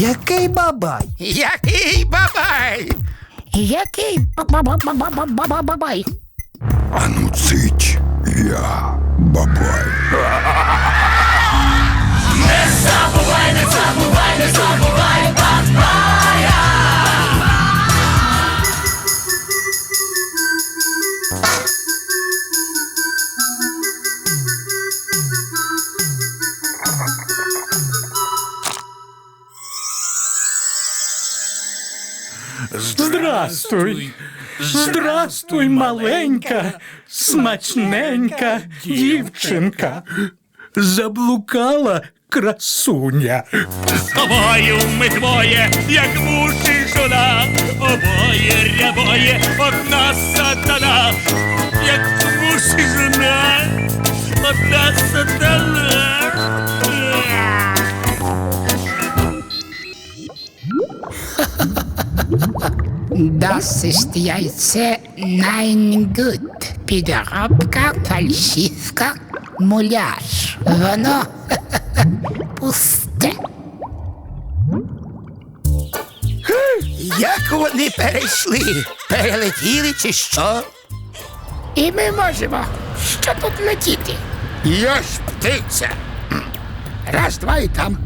Який бабай? Який бабай? Який бабай? Ану цить, я бабай. Здравствуй, здравствуй, маленька, смачненька дівчинка. Заблукала красуня. Обоє ми двоє, як муж і жона, обоє рябоє, одна сатана, як муж і жона, одна сатана. Das ist яйце Nein Good. Підробка, фальшивка, муляж. Воно пусте. Як вони перейшли? Перелетіли чи що? І ми можемо. Що тут летіти? Я ж птиця. Раз, два і там.